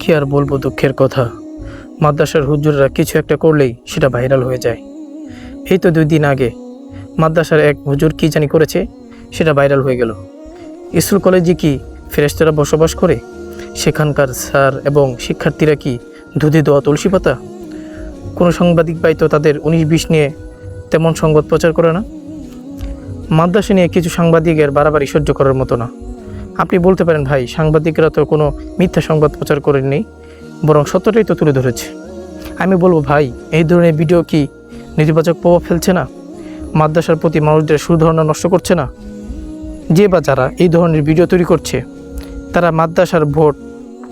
কি আর বলব দুঃখের কথা? মাদ্রাসার হুজুররা কিছু একটা করলেই সেটা ভাইরাল হয়ে যায়। এই তো দুই দিন আগে মাদ্রাসার এক হুজুর কি জানি করেছে, সেটা ভাইরাল হয়ে গেল। স্কুল কলেজে কি ফেরেস্তারা বসবাস করে? সেখানকার স্যার এবং শিক্ষার্থীরা কি দুধে দোয়া তুলসী পাতা? কোনো সাংবাদিক বাই তো তাদের উনিশ বিশ নিয়ে তেমন সংবাদ প্রচার করে না? মাদ্রাসা নিয়ে কিছু সাংবাদিকের বাড়াবাড়ি সহ্য করার মতো না। আপনি বলতে পারেন, ভাই, সাংবাদিকরা তো কোনো মিথ্যা সংবাদ প্রচার করেননি, বরং সত্যটাই তো তুলে ধরেছে। আমি বলব, ভাই, এই ধরনের ভিডিও কি নেতিবাচক প্রভাব ফেলছে না? মাদ্রাসার প্রতি মানুষদের সুধারণা নষ্ট করছে না? যে বা যারা এই ধরনের ভিডিও তৈরি করছে, তারা মাদ্রাসার ভোট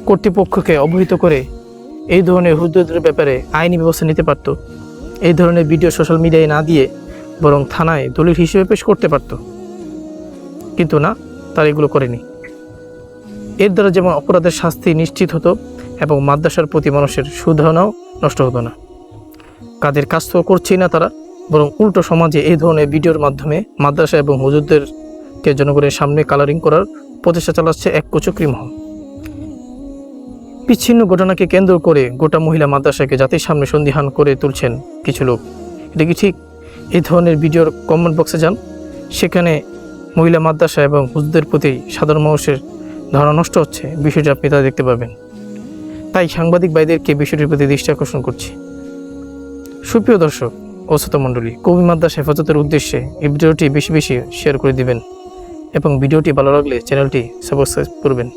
কর্তৃপক্ষকে অবহিত করে এই ধরনের হুদ্দুদের ব্যাপারে আইনি ব্যবস্থা নিতে পারত। এই ধরনের ভিডিও সোশ্যাল মিডিয়ায় না দিয়ে বরং থানায় দলিল হিসেবে পেশ করতে পারত। কিন্তু না, তারা এগুলো করেনি। এর দ্বারা যেমন অপরাধের শাস্তি নিশ্চিত হতো এবং মাদ্রাসার প্রতি মানুষের সুধারণাও নষ্ট হতো না। কাজের কাজ তো করছেই না তারা, বরং উল্টো সমাজে এই ধরনের ভিডিওর মাধ্যমে মাদ্রাসা এবং হুজুরদেরকে জনগণের সামনে কালারিং করার প্রচেষ্টা চালাচ্ছে এক কুচক্রি মহল। বিচ্ছিন্ন ঘটনাকে কেন্দ্র করে গোটা মহিলা মাদ্রাসাকে জাতির সামনে সন্দিহান করে তুলছেন কিছু লোক। এটা কি ঠিক? এই ধরনের ভিডিওর কমেন্ট বক্সে যান। সেখানে মহিলা মাদ্রাসা এবং হুজুরদের প্রতি সাধারণ মানুষের ধারণা নষ্ট হচ্ছে, বিষয়টি আপনি তা দেখতে পাবেন। তাই সাংবাদিক ভাইদেরকে বিষয়টির প্রতি দৃষ্টি আকর্ষণ করছি। সুপ্রিয় দর্শক ও শ্রোতা মণ্ডলী, কবি মাদ্রাস হেফাজতের উদ্দেশ্যে এই ভিডিওটি বেশি বেশি শেয়ার করে দিবেন এবং ভিডিওটি ভালো লাগলে চ্যানেলটি সাবস্ক্রাইব করবেন।